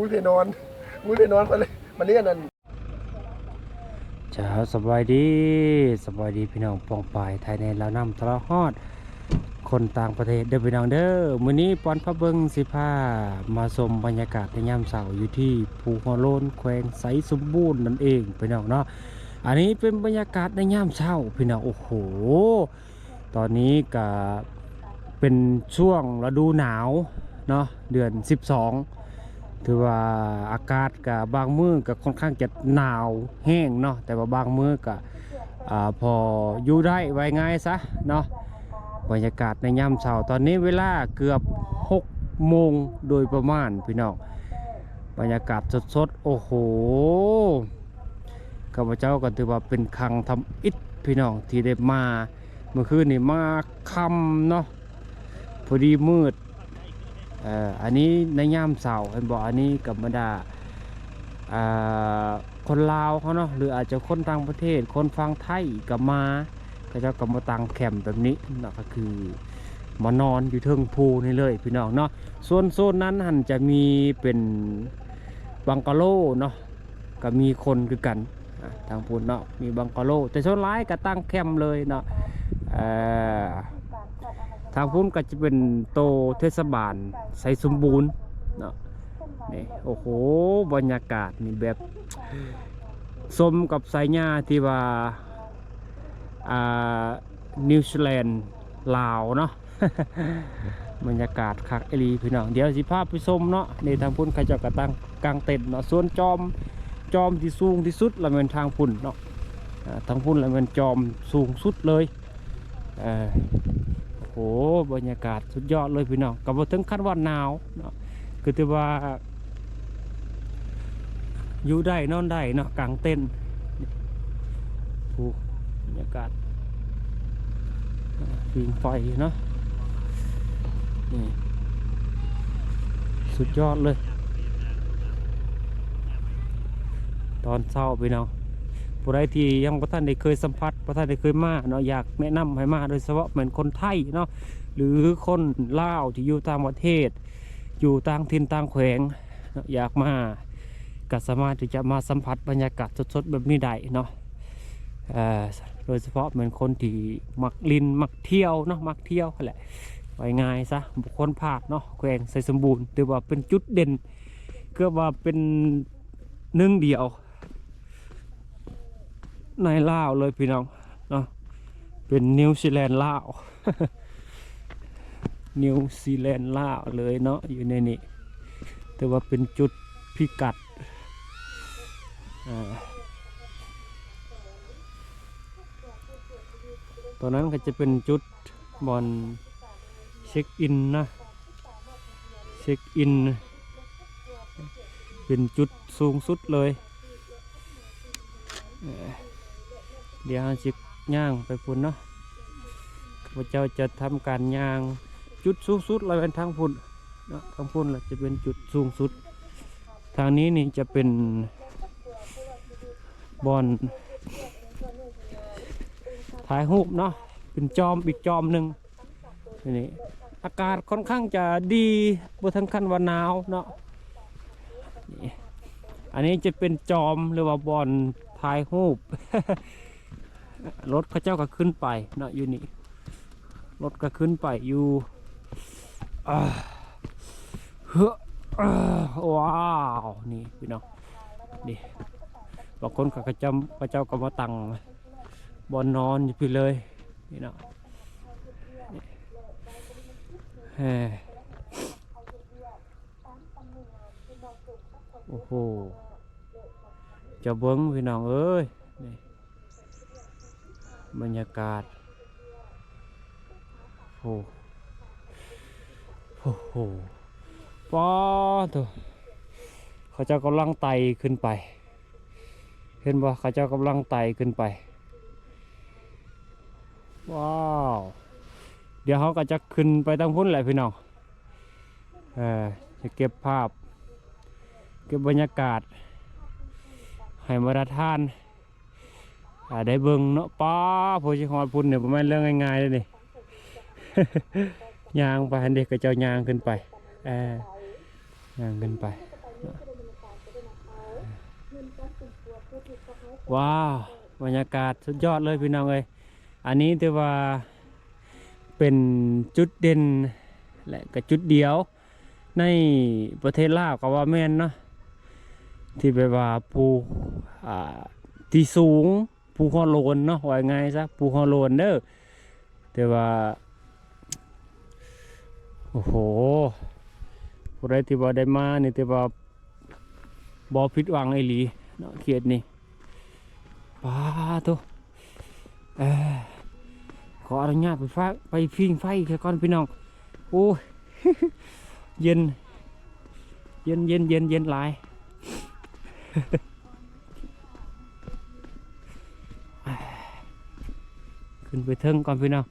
ตัวนี้มุ้ยไปนอน มุ้ยไปนอนไปเลยมันเรียนั่นจ้าสบายดีสบายดีพี่น้องปองปายไทยในลาวนำทรหอด คนต่างประเทศเด้อพี่น้องเด้อมื้อนี้ปอนพระเบิงสิพามาชมบรรยากาศในยามเช้าอยู่ที่ภูหัวโลนแขวงไสสมบูรณ์นั่นเองพี่น้องเนาะอันนี้เป็นบรรยากาศในยามเช้าพี่น้องโอ้โห ตอนนี้ก็เป็นช่วงฤดูหนาวเนาะเดือน 12 ถือว่าอากาศกับบางมือก็ค่อนข้างจะหนาวแห้งเนาะแต่ว่าบางมือก็อ่าพออยู่ได้ไว้ง่ายซะเนาะบรรยากาศในยามเช้าตอนนี้เวลาเกือบ6โมงโดยประมาณพี่น้องบรรยากาศสดๆโอ้โหข้าพเจ้าก็ถือว่าเป็นครั้งทำอิฐพี่น้องที่ได้มาเมื่อคืนนี่มาคำเนาะพอดีมืด เอ่ออันนี้ในย่ามเสาเห็นบอกอันนี้กับบรรดาอ่าคนลาวเขาเนาะหรืออาจจะคนต่างประเทศ คนฟังไทยกับมาก็จะกับมาตังแคมแบบนี้เนาะก็คือมานอนอยู่เทิงภูนี่เลยพี่น้องเนาะส่วนโซนนั้นหันจะมีเป็นบังกะโลเนาะก็มีคนคือกันทางพูนเนาะมีบังกะโลแต่ส่วนร้ายก็ตั้งแคมเลยเนาะ ทางพุ่นก็จะเป็นโตเทศบาลใสสมบูรณ์เนาะนี่โอ้โหบรรยากาศนี่แบบสมกับสายญาที่ว่าอ่านิวซีแลนด์ลาวเนาะบรรยากาศคักเอลีพี่น้องเดี๋ยวสิภาพไปชมเนาะในทางพุ่นขจะกระตังกลางเต็นท์เนาะส่วนจอมจอมที่สูงที่สุดละเป็นทางพุ่นเนาะทางพุ่นละเป็นจอมสูงสุดเลยเบรรยากาศสุดยอดเลยพี่น้องกับว่าถึงขั้นว่าหนาวเนาะคือที่ว่าอยู่ได้นอนได้เนาะกลางเต้นท์โอ้บรรยากาศอ่าฟิงไฟเนาะนี่สุดยอดเลย ตอนเช้าพี่น้อง ผู้ใดที่ยังพระท่านได้เคยสัมผัสพระท่านได้เคยมาเนาะอยากแนะนำให้มาโดยเฉพาะเหมือนคนไทยเนาะหรือคนลาวที่อยู่ต่างประเทศ อยู่ต่างถิ่นต่างแขวงเนาะอยากมาก็สามารถที่จะมาสัมผัสบรรยากาศสดๆแบบนี้ได้เนาะโดยเฉพาะเหมือนคนที่มักลินมักเที่ยวเนาะมักเที่ยวแหละไว้ง่ายซะบุคคลภาคเนาะแขวงใส่สมบูรณ์ถือว่าเป็นจุดเด่นก็ว่าเป็นหนึ่งเดียว ในลาวเลยพี่น้องเนาะเป็นนิวซีแลนด์ลาว นิวซีแลนด์ลาวเลยเนาะอยู่ในนี้แต่ว่าเป็นจุดพิกัดตอนนั้นก็จะเป็นจุดบอลเช็คอินนะเช็คอิน เป็นจุดสูงสุดเลย เดี๋ยวเราจะย่างไปพุ่นเนาะข้าเจ้าจะทำการย่างจุดสูงสุดเราเป็นทางพุ่นเนาะทางพุ่นเราจะเป็นจุดสูงสุด ทางนี้นี่จะเป็นบอนถ่ายรูปเนาะเป็นจอมอีกจอมหนึ่งนี่อากาศค่อนข้างจะดีบนทั้งขั้นว่าหนาวเนาะอันนี้จะเป็นจอมหรือว่าบอนถ่ายรูป รถเข้าเจ้าก็ขึ้นไปเนาะอยู่นี่รถก็ขึ้นไปอยู่เฮ้อว้าวนี่พี่น้องนี่บางคนก็กระจำกระเจ้าก็มาตังบอนนอนอยู่พี่เลยนี่เนาะนี่เฮ้โอ้โหจะเบิ้งพี่น้องเอ้ยนี่ บรรยากาศโอ้โอ้โหป้าตัวเขาเจ้ากำลังไต่ขึ้นไป เห็นบ่เขาเจ้ากำลังไต่ขึ้นไป ว้าว เดี๋ยวเขาก็จะขึ้นไปทางพุ่นแหละพี่น้องเออจะเก็บภาพ เก็บบรรยากาศให้มาราท่าน อ่าได้เบิ่งเนาะป้าโพชิฮอดพุ่นเนี่ยประมาณเรื่องง่ายๆเลยนี่ ยางไปเด็กก็เจ้ายางขึ้นไปเออยางกันไป ว้าวบรรยากาศสุดยอดเลยพี่น้องเอ้ยอันนี้ถือว่าเป็นจุดเด่นและก็จุดเดียวในประเทศลาวก็ว่าแม่นเนาะที่แบบว่าภูที่สูง ภูฮอโลนเนาะว่าไงซะภูฮอโลนเด้อแต่ว่า โอ้โหผู้ใดที่ว่ได้มานี่แต่ว่าบ่ผิดหวังไอ้หลีเนาะเขียดนี่ป้าตัวเออขออนุญาตไปฟ้าไปพิงไฟแค่ก่อนพี่น้องโอ้ยเย็น เย็นเย็นเย็นเย็นหลาย ขึ้นไปเทิงก่อนพี่น้อง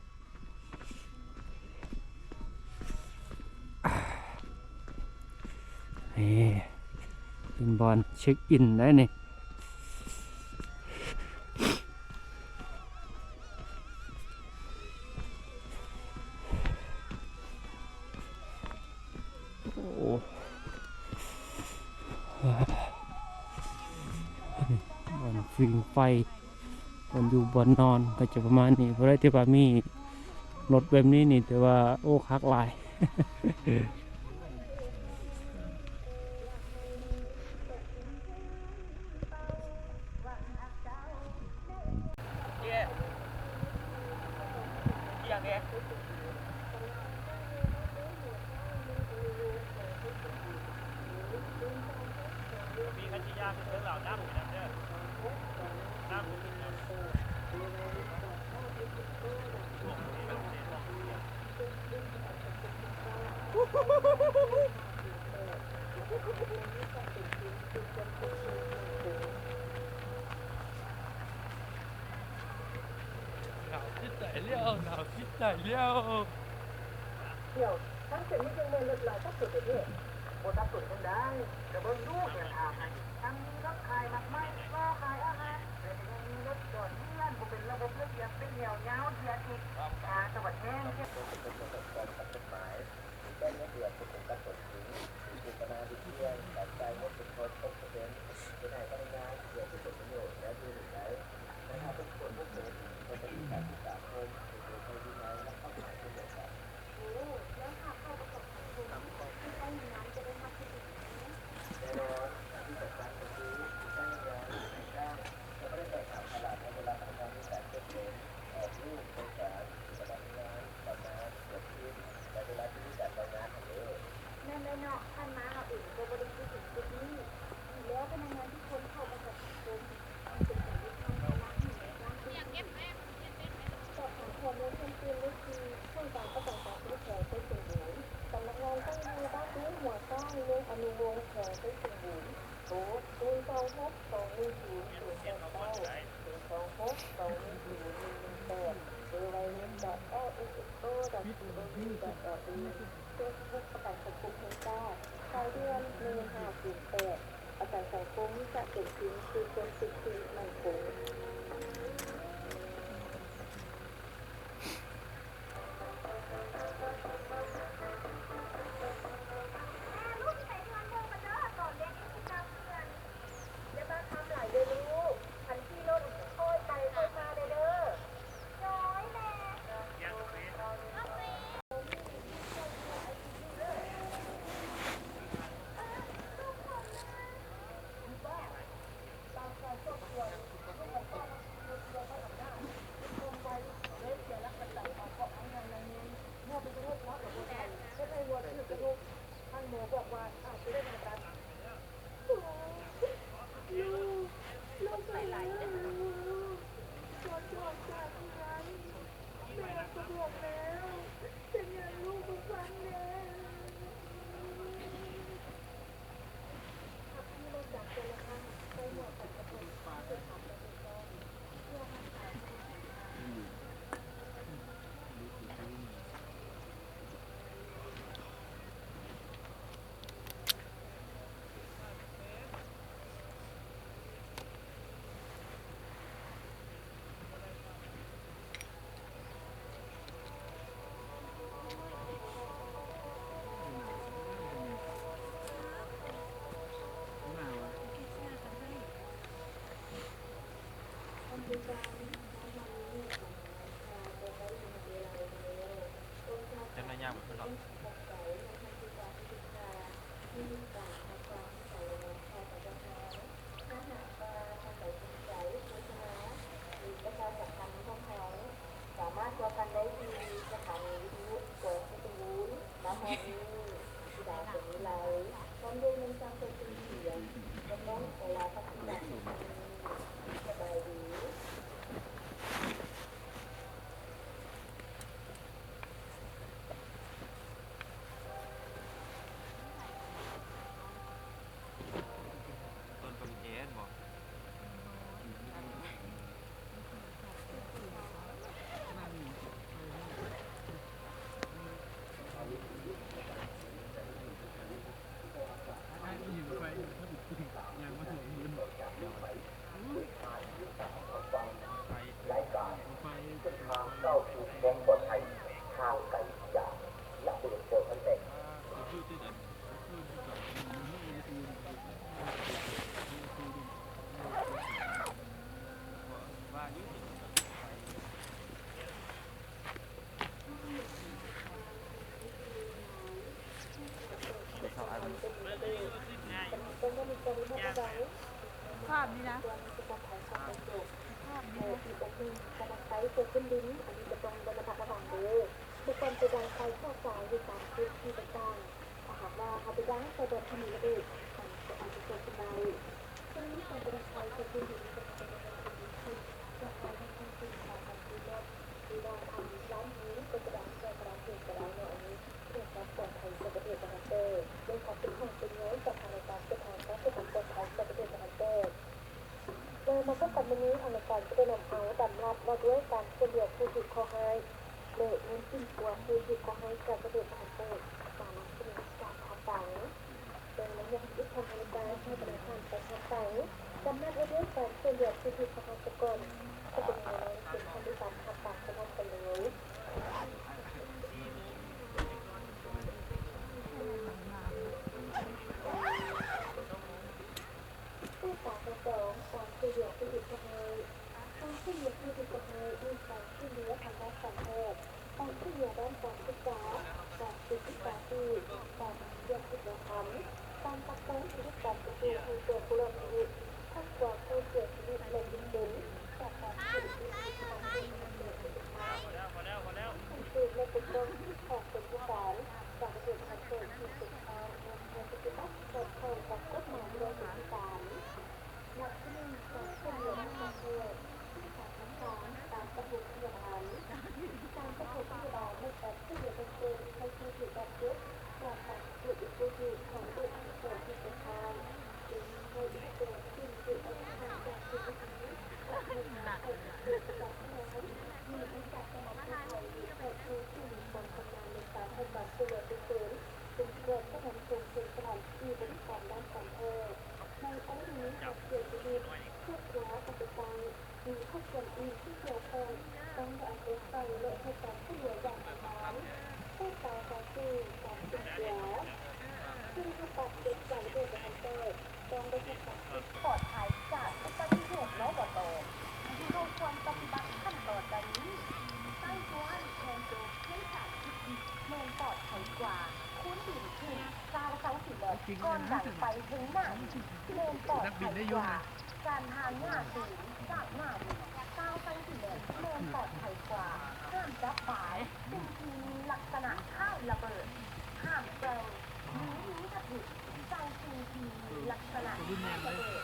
นี่เป็นบอลเช็คอินได้นี่ บอลอยู่บอลนอนก็จะประมาณนี้เพราะได้ที่ว่ามีรถแบบนี้นี่แต่ว่าโอ้คักลายหนาวที่ไหนเลี้ยวหนาวที่ไหนเลี้ยวเที่ยวทั้งเส้นนี้จึงไม่ลดลายสักสุดเลยเนี่ยบนทับสุดกันได้แต่บนลูกเนี่ยทำ ระบบเลือดเยียบเป็นเหนียวเงาเยียดอีกอ่าสวัสดีแค่นั่นเลยเนาะท่านมาเอาเองก็บริสุทธิ์ถึงจุดนี้แล้วเป็นยังไงที่คนเข้ามาจากสังคมมันเป็นสิ่งที่ทำให้รักหนึ่งรักที่สอบถามข้อมูลเพิ่มเติมก็คือช่วงการประกาศการซื้อแผนไปถึงหูสำนักงานต้องมีบ้านซื้อหัวสร้างเรื่องอนุวงศ์แผนไปถึงหูโอ้ศูนย์ สองหกสองหนึ่งศูนย์ศูนย์สองเก้าศูนย์สองหกสองหนึ่งศูนย์หนึ่งหนึ่งแปดเบอร์ไวเน็ตดอทแอลเอสโต้ดอทซีโอวีดอทเอลอีเฟซบุ๊กประกันสังคมแห่งชาติรายเดือนเนึ่งห้าศูนย์แปดประกันสังคมจะเป็นพื้นที่ เต้นไม่ยากเหมือนกันหรอ มาพบกับวันนี้อนุการจะได้นำเอาดำรับมาด้วยการเฉลี่ยผู้ถูกคอไฮเลยเน้นจิ้มตัวผู้ถูกคอไฮกักประเด็นของโตมาลักษณะการทำฝังโดยนยังอิทธิาลการให้บริการการทำฝังดำรับมาด้วยการเฉลี่ยผู้ถูกคอไฮสกลก็เป็นเงินสิ่ท่การทำฝังสมบูรณ์เลย เด้านการศึกกศึกษาปีจากเรีติจกรรมกาตักตือนชีวิตการประตูคือเกิด ริงก่อนนะดับไฟถึงหน้าเดินต่อไปกว่าการทางหน้าสีจากหน้าสีก้าวไปถึงเดินปลอดภัยกว่าห้ามจับฝายซึ่งมีลักษณะข้าวระเบิดห้ามเกลหรือมีกระถิจังซีทีลักษณะค่ายระเบิด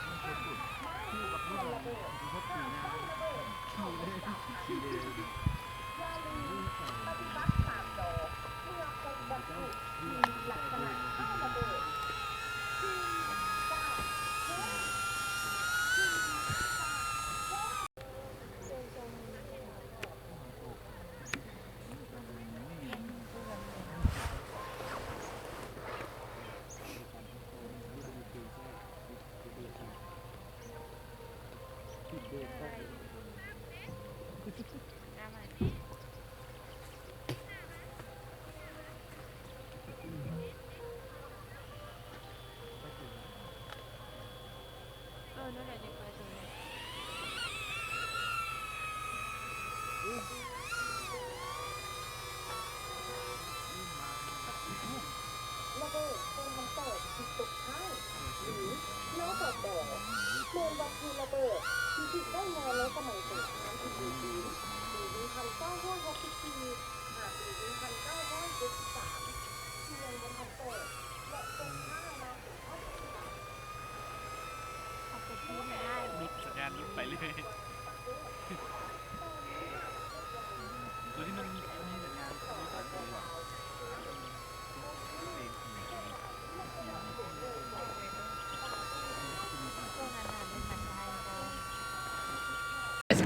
ห้ามไม่ระเบิดห้ามต้องระเบิดห้ามต้ระเบิด no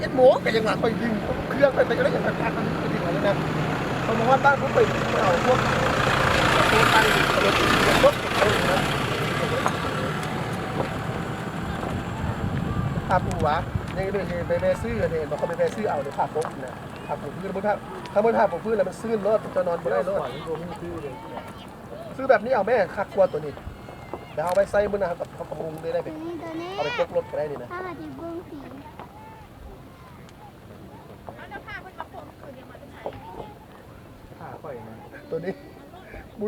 เอ็ดโมงแต่ยังหลังไปยิงเครื่องไปไปก็ได้อย่างการมันเป็นอย่างนั้ะเขาบอกว่าตั้งพวกไปเอาพวกตัวตั้งตัวตั้งพวกอาปูวะยังไปไปไปซื้อเนี่ยบอกเขาไปม่ซื้อเอาเดี๋ยวผักพวกนะผักผมพื้นมันภาพถ้ามันผักผมพื้นแล้วมันซื้อรถจะนอนไม่ได้รถซื้อแบบนี้เอาแม่คับกลัวตัวนี้เดี๋ยวเอาไปใส่บนนะครับกับข้าวมุงได้ไหมเอาไปตกรถก็ได้นี่นะ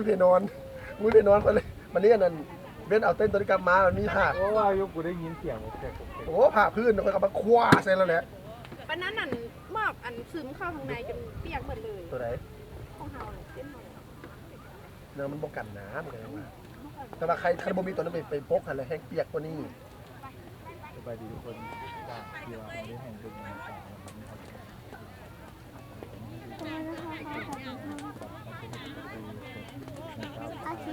ยไปนอนมุ้ยไปนอนไปเลยมันเรียกนั่นเบนเอาเต้นตัวนี้กลับมามันมีผาเพราะว่าอยกูได้ยินเสียงโอเยโอ้ผาพื้นเขาเอามาคว้าใส่แล้วแหละปันนั้นอันมอบอันซึมเข้าข้างในจนเปียกหมดเลยตัวไหนของเฮาเนี่เส้นนอยเนื้อมันบกันน้ำเลยว่าแต่ว่าใครใครบ่มีตัวนั้นไปไปพกอะไรแห้งเปียกกว่านี้สบายดีทุกคนจากที่ว่าได้แห่งเป็นนะครับ โอเค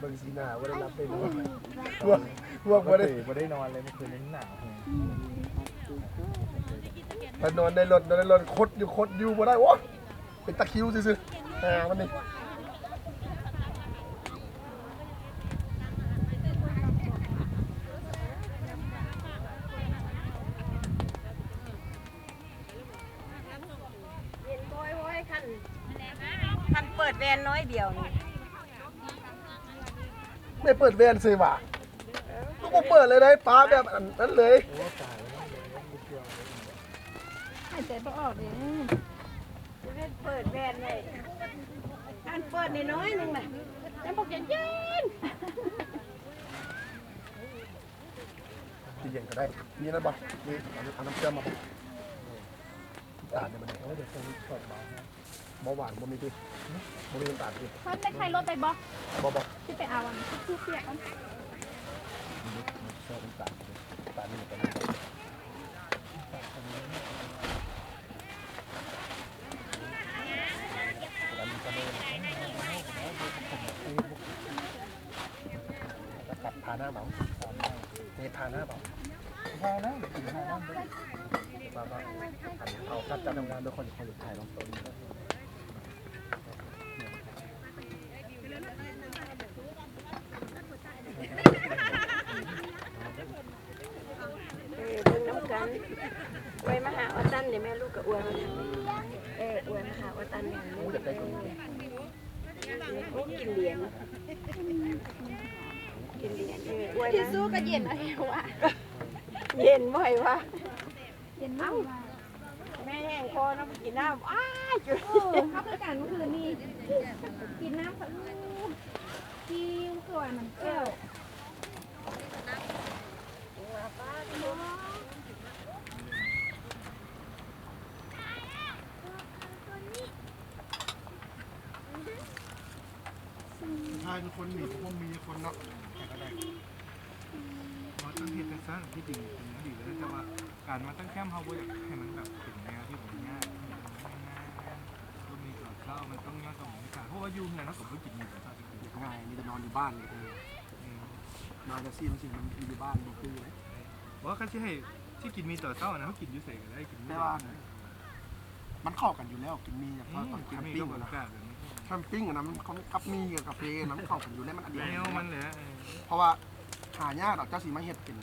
เบิ่งสีหน้าว่าได้รับเป็นบ่พวกพวกๆบ่ได้ไม่ได้นอนเลยเมื่อคืนนี้หนาวไปนอนในรถนอนในรถคดอยู่คดอยู่บ่ได้โอ้เป็นตะคริวซื่อๆอ่ามันนี่เย็นบ่อยบ่อยคันคันเปิดแวนน้อยเดียวนี่ ไม่เปิดแวนสิว่ะก็บ่เปิดเลยได้ป้าแบบอันนั้นเลยหายใจบ่ออกเลยจะเป็นเปิดแวนไว้อันเปิดน้อยๆหนึงน่ะแล้วบอกเย็นที่เย็นก็ได้มีนั่นบ่มีเอาน้ำเชื่อมมาบ่ตาลเนี่ยมันเดี๋ยวต้องสดเบา เบาหวานบ่มีดิบ่มีน้ำตาลดิเพิ่นได้ใครรถไปบ่บ่บ่ที่ไปเอาอันที่เสียกันชอบน้ำตาลดิน้ำตาลนี่มันเป็นอะไรขับพาหน้าเบานี่พาหน้าเบาพานะเดี๋ยวกินพานะมาบ้างเอาจัดการทำงานด้วยคนคนถ่ายลงต้น เออเบิ่งน้ำกันไว้มาหาออตัน เดี๋ยแม่ลูกกับอ้วยมาเอออ้วยมาหาออตันเนี่ยกูอยากได้ตัวนี้โอ้กินเหรียญกินเหรียญเอออวยที่สู้ก็เย็นอาเอวะเย็นบ่อยวะเย็นมากแม่แห้งคอน้ำกินน้ำอ้าจุดโอ้เขาคือกันเมื่อคืนนี้กินน้ำเขาลูกกินส่วนมันเปรี้ยว ใช่คนหนีพวกมีคนเนาะเพราะตั้งเหตุแต่สร้างที่จริงเป็นอดีตแล้วแต่ว่าการมาตั้งแคมป์เฮาบ่อยากให้มันแบบเป็นแนวที่ผมง่ายง่ายก็มีก่อนเข้ามันต้องยากต้องมีการเพราะว่าอยู่เนี่ยเราก็บ่กินอยู่แล้วง่ายมีแต่นอนอยู่บ้านเลยนอนจะซีมสิมันอยู่บ้านบ่คือเลยว่าคันที่ให้ที่กินมีต่อเต้านะเขากินอยู่ใส่ก็ได้กินแต่ว่ามันเข้ากันอยู่แล้วกินมีอย่างอืว่ามตอนกิแคนมมีปิ้ก็งบรรนะยากาศแบบนี้ แคมปิ้งอะนะมันเขากับมีกับกาแฟนะมันเข้ากันอยู่แล้วมันอันเดียวแนวมันเลยเพราะว่าหายากดอกเจ้าสีมาเฮ็ดเป็น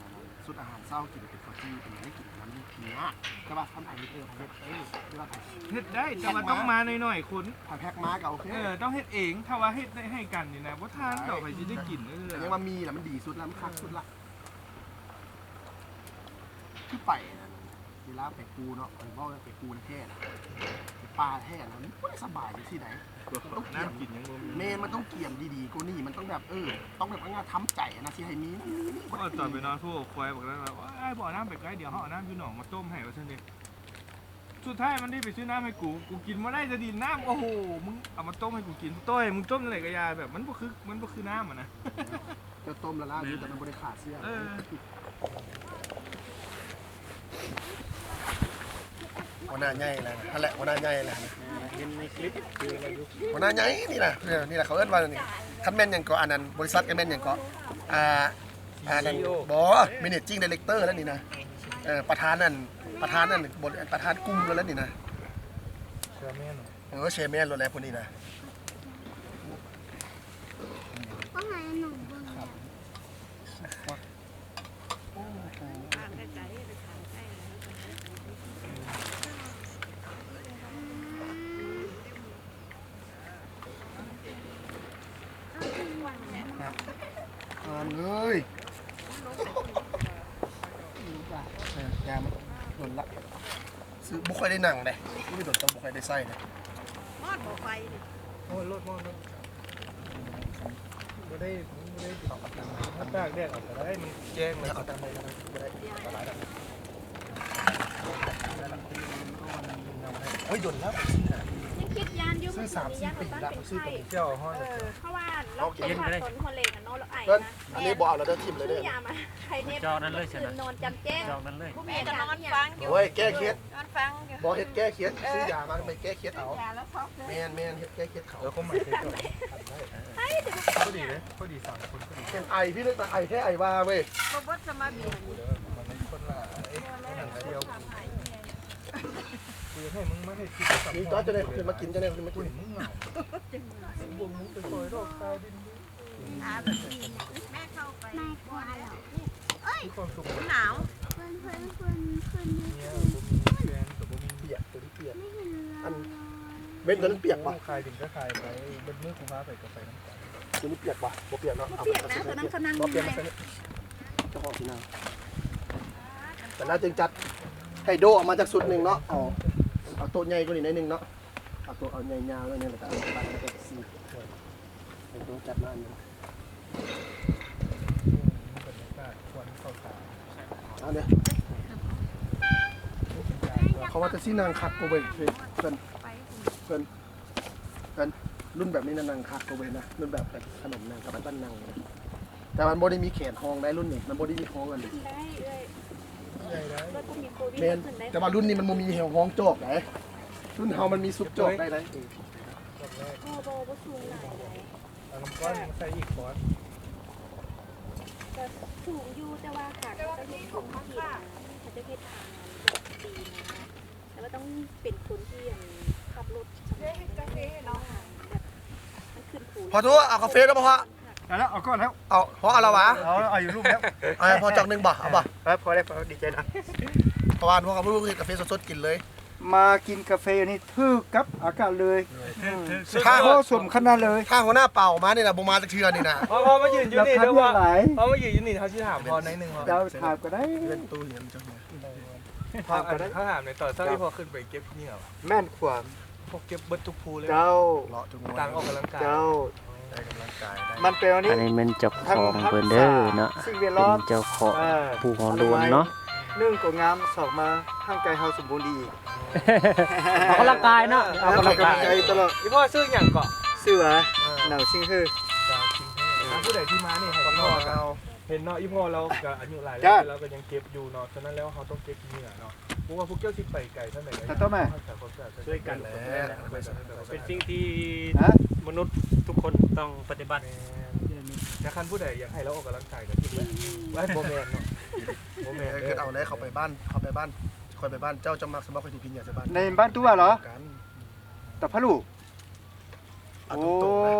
สุดอาหารเศร้ากินเป็นข้าวที่เป็นอะไรกินน้ำนี่กินยากแต่ว่าทำไอ้เออเฮ็ดเอ้ยที่ว่าเฮ็ดได้แต่ว่าต้องมาหน่อยๆคุณถ่ายแพ็คมาก็โอเคเออต้องเฮ็ดเองถ้าว่าเฮ็ดได้ให้กันนี่นะว่าทานต่อไปสิได้กินเอแต่อยังมามีแหละมันดีสุดแล้วมันคักสุดละที่ไปนะ เวลาไปกูเนาะผมว่าไปกูนะแท้นะไปปลาแท้นะมันไม่สบายอยู่ที่ไหนน้ำกินยังบ่มีเมนมันต้องเกี่ยมดีๆกูนี่มันต้องแบบเออ ต้องแบบงานทำใจนะที่ให้มีนี่นี่นี่ก็ตอนไปนอนผู้ควายบอกแล้วว่าไอ้บ่อน้ำไปไกลเดี๋ยวเขาเอาน้ำพี่หนองมาต้มให้ว่าซั่นเด้สุดท้ายมันได้ไปซื้อน้ำให้กู กูกินมาได้จะดีน้ำโอ้โห มึงเอามาต้มให้กูกินต้อยมึงต้มอะไรก็ยาแบบมันบ่คือมันบ่คือน้ำอะนะจะต้มละลายอยู่แต่มันบริขาดเสื้อ เออ หัวหน้าใหญ่แล้วนะนั่นแหละหัวหน้าใหญ่แล้วนะเห็นในคลิปคืออะไรอยู่หัวหน้าใหญ่นี่นะเนี่ยนี่แหละเขาเอิ้นว่านี่คันแม่นหยังก็อันนั้นบริษัทกันแม่นหยังก็อ่าอ่านั่นบอ managing director แล้วนี่นะเออประธานนั่นประธานนั่นบทประธานกลุ่มแล้วนี่นะเชื่อแม่นเออเชแมนรถแล้วพวกนี้นะ ก็หายหนุ่มเบิ่ง อ่านเลยเออยามันหล่นละซื้อบุ ค่อยได้หนังเลยไม่โดนต้องบุค่อยได้ไส้เลยมอดบ่ไฟนี่โอ้รถมอดรถบ่ได้บ่ได้เอากับหนังมาตากแดดออกก็ได้มันแจ้งเลยเอาตามไปก็ได้ก็ได้เอาหลายแบบเฮ้ยหย่นแล้วยังคิดยานอยู่ซื้อสามสี่ปีแล้วซื้อตัวนี้เจ้าห้องเออเพราะว่าเราเป็นผักสนคนเลงอะเนาะเราไอ้เพิ่นนะอันนี้บ่เอาแล้วเด้อทิมเลยซื้เด้ออยามาใครเนี่ยจอนั้นเลยใช่ไหมคือนอนจำแจ้งจองนั้นเลยแม่ก็นอนฟังอยู่โอ้ยแก้เคล็ด นอนฟังอยู่บ่เฮ็ดแก้เคล็ดซื้อยามาไปแก้เคล็ดเอายาแล้วซอกเลยแม่นแม่นเฮ็ดแก้เคล็ดเขาแล้วก็หมายถึงก็ดีเลยก็ดีสามคนก็ดีเป็นไอพี่นึกมาไอแค่ไอว่าเว้ยบ่บ่สมาบีมันคนละไอ้หนังเดียวกูจะให้มึงไม่ให้คิดนี่จอร์จจะได้ขึ้นมากินจะได้ขึ้นมากูกินเห็นมึงเหงาบวมมึงไปคอยโรคตายดินอาแบบนี้แม่เข้าไปไม่กลัวหรอกที่ความสุขหนาวเพื่อนเพื่อนเพื่อนเพื่อน ปียกตัวนี้เปียกไม่เห็นเลยอันเบ็ดตัวนั้นเปียกปะคลายดินก็คลายไปเป็นมือกูพาไปกับไฟน้ำตาลตัวนี้เปียกปะบ่เปียกเนาะเอาเปียกนะตอนนั้นเขานั่งบ่อยู่เปียกไหนนะเจ้าของที่นั่งแต่น่าจึงจัดให้โดออกมาจากสุดหนึ่งเนาะเอาเอาตัวใหญ่กว่านี้หน่อยหนึงเนาะเอาตัวเอาใหญ่ยาวเลยเนี่ยแล้วก็เอาไปแล้วก็ซีให้โดจัดมาเนี่ยบรรยากาศชวนเข้าตาเอาเนี่ย เขาว่าจะซีนางคักกูเว้ยเพิ่นเพิ่นเพิ่นรุ่นแบบนี้นะนางคักกูเว้ยนะรุ่นแบบแบบขนมนางกับบ้านนางนะแต่มันบ่ได้มีแขนห้องได้รุ่นนี้มันบ่ได้มีห้องกันได้เลยแล้วก็มีโควิดเมนขึ้นได้แต่ว่ารุ่นนี้มันบ่มีแหวห้องโจกไหนรุ่นเฮามันมีซุปโจกได้เลยโอ้โหบ่สูงหลายเลยเอาน้ำก้อนมาใส่อีกก้อนก็สูงอยู่แต่ว่าขาก็ต้องมีคนที่นะเขาจะเพศทางดีนะ แต่ว่าต้องเป็นคนที่ขับรถชำนาญเนาะแบบมันขึ้นผูพอทุเอากาแฟแล้วบ่พอแล้วเอาก้อนแล้วเอาพอเอาและวะเอาเอาอยู่รูปแล้วเอาพอจักหนึงบ่เอาบ่ครับพอได้พอดีใจนะเพราะว่าพวกกับลูกเฮ็ดกาแฟสดๆกินเลย มากินกาแฟนี่ทึกกับอากาศเลยถ้าเหมาะสมขนาดเลยถ้าหัวหน้าเป่ามานี่น่ะบ่มาจักเทื่อนี่น่ะพอพอมายืนอยู่รานี่คาเดี๋ยวเท่าว่าไหร่พอมายืนอยู่นี่เขาชื่อถามพอในหนึ่งพอเจ้าถามก็ได้เป็นตู้เหียนจังเลย พอเขาถามในต่อเท่าที่พอขึ้นไปเก็บเนี่ยแม่นความพวกเก็บเบิร์ทุกภูเลยเจ้า เลาะจุงต่างออกกำลังกายเจ้า ได้กำลังกายได้มันเป็นอันนี้อันนี้มันเจ้าของเพิ่นเด้อเนาะสิ่งแวดเป็ล้อมนเจ้าของเออผู้ของโลนเนาะหนึ่งก็งามสองมาร่างกายเฮาสมบูรณ์ดีออกกำลังกายเนาะออกกำลังกายตลอดพี่พ่อซื้ออย่างเกาะเสื้อหนาวซิงคือจางจริงให้ผู้ใดที่มานี่ให้คนพ่นออกกันเอา เห็นเนาะอีพ่อเรากับอายุหลายแล้จ้ะวเราก็ยังเก็บอยู่เนาะฉะนั้นแล้วเขาต้องเก็บเหงื่อเนาะเพราะว่าพวกเจ้าที่ไปไกลเท่าไหร่แต่ต้องมา ช่วยกันแหละเป็นสิ่งที่ฮะมนุษย์ทุกคนต้องปฏิบัตินะคันผู้ใดอยากให้เราออกกำลังกายก็คิดว่าไว้โมเมนเนาะโมเมแม่นคือเอาเลยเขาไปบ้านเขาไปบ้านคอยไปบ้านเจ้าจะมักสมบัติคอยที่พินอยากจะบ้านในบ้านตัวเหรอกันตะพะลูกเอาโอ้ตรงๆนะ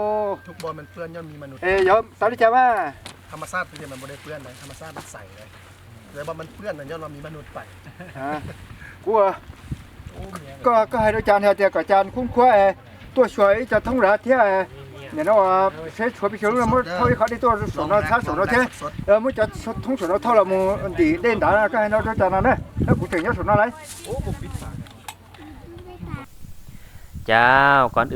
ทุกบอลมันเปื้อนย่อมมีมนุษย์เอ้ยยอมสาธิตว่า ธรรมชาติเป็นอย่างมันบ่ได้เปื้อนเลยธรรมชาติมันใสเลยแล้วว่ามันเปื้อนนั่นย้อนว่ามีมนุษย์ไปกูอ่ก็ก็ให้อาจารย์เฮาแต่กับอาจารย์คุ้มค่าตัวช่วยจะท่องราเทียเนี่ยนะว่าเสียช่วยไปเชื่อเราเมื่อเท่าที่เขาได้ตัวสอนเราชาสอนเราเท่เออเมื่อจะทุ่งสอนเราเท่าเราโมดีเด่นด่าก็ให้เราอาจารย์นั่นนะแล้วกูถึงจะสอนอะไร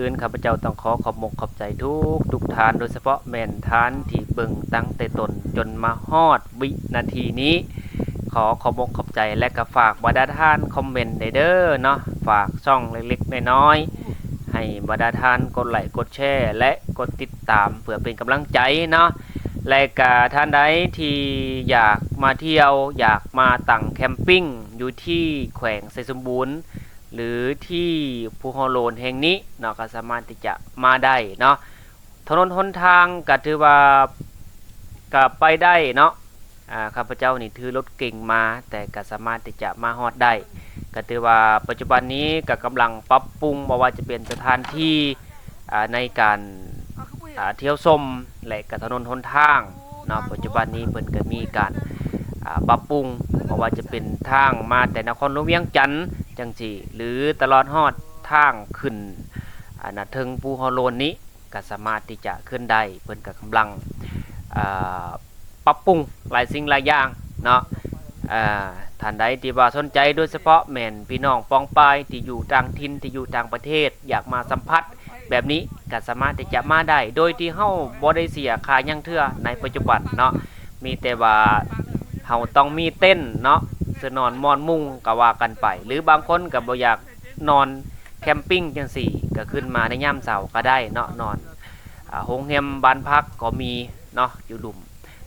นข้าพเจ้าต้องขอขอบมกขอบใจทุกทุกทาน โดยเฉพาะแม่นทานที่เบิ่งตั้งแต่ตนจนมาฮอดวินาทีนี้ ขอขอบมกขอบใจและก็ฝากบรรดาท่านคอมเมนต์ในเด้อเนาะฝากช่องเล็กๆน้อยๆให้บรรดาท่านกดไลค์กดแชร์และกดติดตามเพื่อเป็นกำลังใจเนาะและก็ท่านใดที่อยากมาเที่ยว อยากมาตั้งแคมปิ้งอยู่ที่แขวงไซสมบูรณ์ หรือที่ภูฮอโลนแห่งนี้เนาะก็สามารถที่จะมาได้เนาะถนนหนทางก็ถือว่าก็ไปได้เนาะอ่าข้าพเจ้านี่ถือรถเก่งมา แต่ก็สามารถที่จะมาฮอดได้ก็ถือว่าปัจจุบันนี้ก็กำลังปรับปรุงบ่ว่าจะเป็นสถานที่อ่าในการอ่าเที่ยวชมและก็ถนนหนทางเนาะปัจจุบันนี้เพิ่นก็มีการอ่า ปรับปรุงบ่ว่าจะเป็นทางมาแต่นครหลวงเวียงจันทน์จังสีหรือตลอดฮอดทางขึ้นนาเทิงภูฮอโลนนี้ก็สามารถที่จะขึ้นได้เพิ่นก็กำลังปรับปรุงหลายสิ่งหลายอย่างเนาะท่านใดที่ว่าสนใจโดยเฉพาะแม่นพี่น้องปองปายที่อยู่ต่างถิ่นที่อยู่ต่างประเทศ อยากมาสัมผัสแบบนี้ก็สามารถที่จะมาได้ โดยที่เฮาบ่ได้เสียค่ายังเทื่อในปัจจุบันเนาะมีแต่ว่า เฮาต้องมีเต้นเนาะสนอนมอนมุงก็ว่ากันไป หรือบางคนก็บ่อยากนอนแคมปิ้งจังซี่ก็ขึ้นมาในยามเช้าก็ได้เนาะนอนโรงแรมบ้านพักก็มีเนาะอยู่หลุม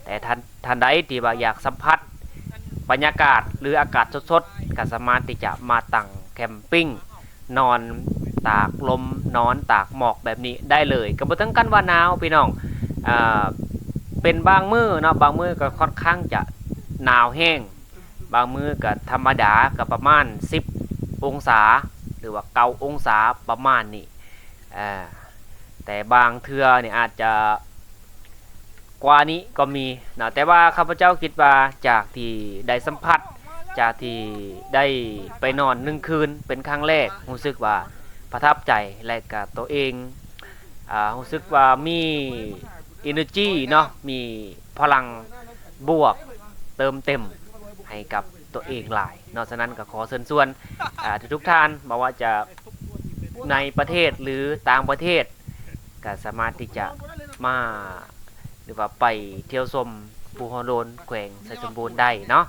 แต่ท่านท่านใดที่ว่าอยากสัมผัสบรรยากาศหรืออากาศสดๆก็สามารถที่จะมาตั้งแคมปิ้งนอนตากลมนอนตากหมอกแบบนี้ได้เลยก็บ่ถึงกันว่าหนาวพี่น้องอ่าเป็นบางมือเนาะบางมือก็ค่อนข้างจะ หนาวแห้ง บางมือก็ธรรมดาก็ประมาณ 10 องศา หรือว่าเกาองศาประมาณนี้แต่บางเทือเนี่ยอาจจะกว่านี้ก็มีนะแต่ว่าข้าพเจ้าคิดว่าจากที่ได้สัมผัส จากที่ได้ไปนอนหนึ่งคืนเป็นครั้งแรกรู้สึกว่าประทับใจและกับตัวเองอ่ารู้สึกว่ามี energy เนาะมีพลังบวก เติมเต็มให้กับตัวเองหลาย นอกจากนั้นก็ขอเชิญชวนอ่าทุกท่านบอกว่าจะในประเทศหรือต่างประเทศก็สามารถที่จะมาหรือว่าไปเที่ยวชมภูฮอโลนแขวงไซสมบูรณ์ได้เนาะ